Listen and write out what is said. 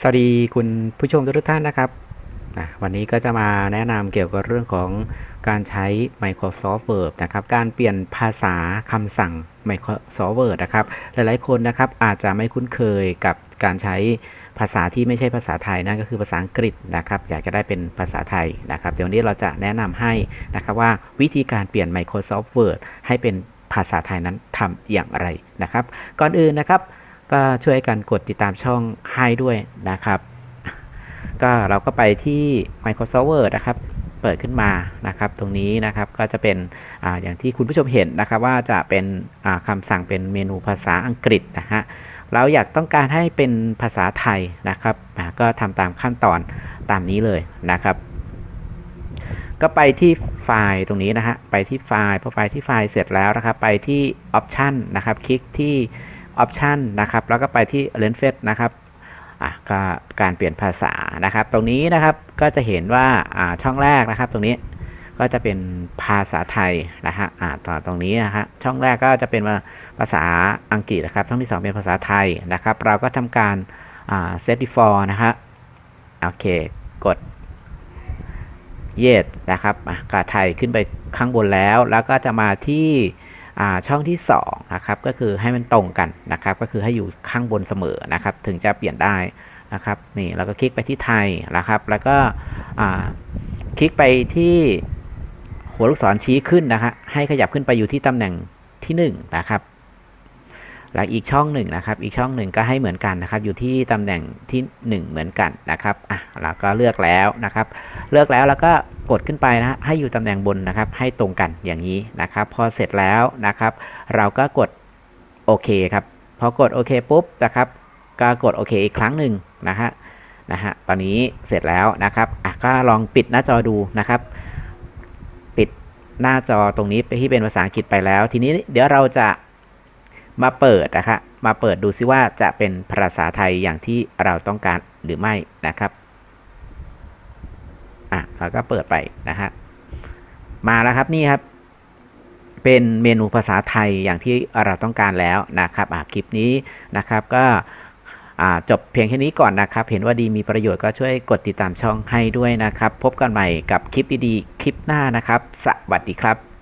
สวัสดีคุณผู้ชมทุกท่านนะครับ วันนี้ก็จะมาแนะนำเกี่ยวกับเรื่องของการใช้ Microsoft Word นะครับ การเปลี่ยนภาษาคำสั่ง Microsoft Word นะครับ หลายๆคนนะครับอาจจะไม่คุ้นเคยกับการใช้ภาษาที่ไม่ใช่ภาษาไทยนั่นก็คือภาษาอังกฤษนะครับ อยากจะได้เป็นภาษาไทยนะครับ เดี๋ยววนนี้เราจะแนะนำให้นะครับว่าวิธีการเปลี่ยน Microsoft Word ให้เป็นภาษาไทยนั้นทำอย่างไรนะครับ ก่อนอื่นนะครับ ก็ช่วยกันกดติดตามช่องให้ด้วยนะครับ ก็เราก็ไปที่ Microsoft Word นะครับเปิดขึ้นมานะครับ ตรงนี้นะครับก็จะเป็นออย่างที่คุณผู้ชมเห็นนะครับ ว่าจะเป็นอ่าคำสั่งเป็นเมนูภาษาอังกฤษนะฮะเราอยากต้องการให้เป็นภาษาไทยนะครับก็ทำตามขั้นตอนตามนี้เลยนะครับ ก็ไปที่ไฟล์ตรงนี้นะฮะไปที่ไฟล์พอไปที่ไฟล์เสร็จแล้วนะครับ ไปที่ Option นะครับ คลิกที่ Option นะครับ แล้วก็ไปที่ l e n f e t นะครับอะก็การเปลี่ยนภาษานะครับ ตรงนี้นะครับก็จะเห็นว่าอ่าช่องแรกนะครับ ตรงนี้ก็จะเป็นภาษาไทยนะฮะอ่าต่อตรงนี้นะฮะช่องแรกก็จะเป็นภาษาอังกฤษนะครับ ช่องที่สองเป็นภาษาไทยนะครับ เราก็ทำการอ่า set default นะฮะโอเค กด yes นะครับอะกาไทยขึ้นไปข้างบนแล้ว แล้วก็จะมาที่ ช่องที่2นะครับก็คือให้มันตรงกันนะครับ ก็คือให้อยู่ข้างบนเสมอนะครับ ถึงจะเปลี่ยนได้นะครับนี่เราก็คลิกไปที่ไทยนะครับ แล้วก็คลิกไปที่หัวลูกศรชี้ขึ้นนะฮะให้ขยับขึ้นไปอยู่ที่ตำแหน่งที่1นะครับแล้วอีกช่องหนึ่งนะครับ อีกช่องหนึ่งก็ให้เหมือนกันนะครับ อยู่ที่ตำแหน่งที่ 1 เหมือนกันนะครับอะเราก็เลือกแล้วนะครับ เลือกแล้วแล้วก็ กดขึ้นไปนะให้อยู่ตำแหน่งบนนะครับ ให้ตรงกันอย่างนี้นะครับ พอเสร็จแล้วนะครับ เราก็กดโอเคครับ พอกดโอเคปุ๊บนะครับก็กดโอเคอีกครั้งหนึ่งนะฮะนะฮะตอนนี้เสร็จแล้วนะครับอะก็ลองปิดหน้าจอดูนะครับ ปิดหน้าจอตรงนี้ไปที่เป็นภาษาอังกฤษไปแล้ว ทีนี้เดี๋ยวเราจะมาเปิดนะครับมาเปิดดูซิว่าจะเป็นภาษาไทยอย่างที่เราต้องการหรือไม่นะครับ เราก็เปิดไปนะฮะ มาแล้วครับนี่ครับ เป็นเมนูภาษาไทยอย่างที่เราต้องการแล้วนะครับคลิปนี้นะครับก็จบเพียงแค่นี้ก่อนนะครับ เห็นว่าดีมีประโยชน์ก็ช่วยกดติดตามช่องให้ด้วยนะครับ พบกันใหม่กับคลิปดีๆ คลิปหน้านะครับ สวัสดีครับ